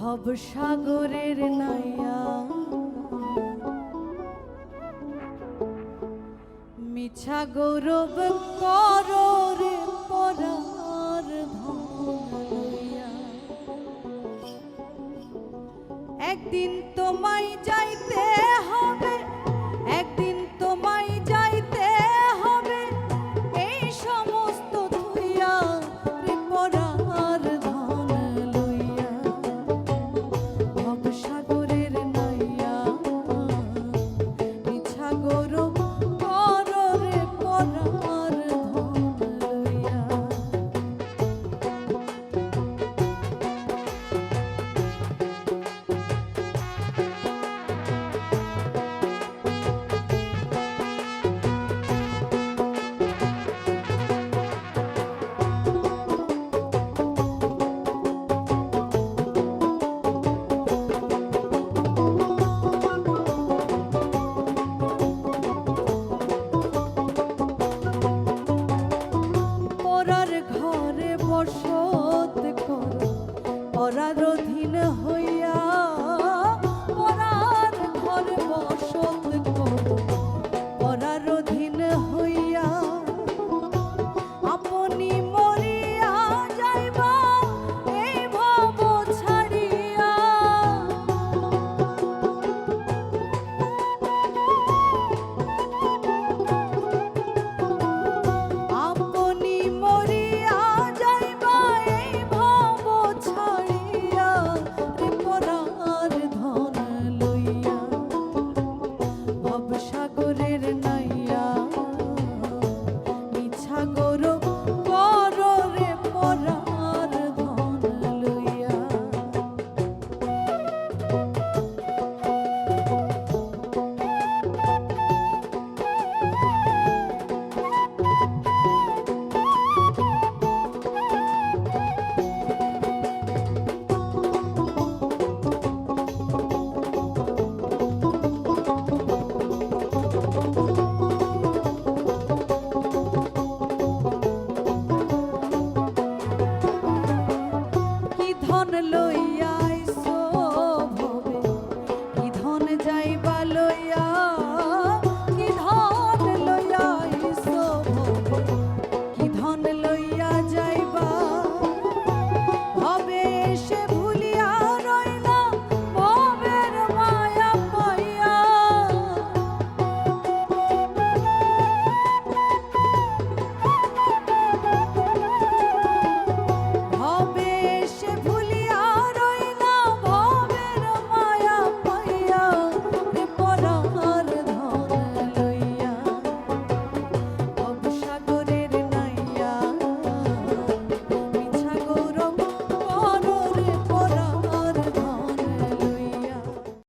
ভব সাগরের নাইয়া মিছা গৌরব কররে পরার একদিন তোমায় যাইতে হবে অপরাধ অধীন হইয়া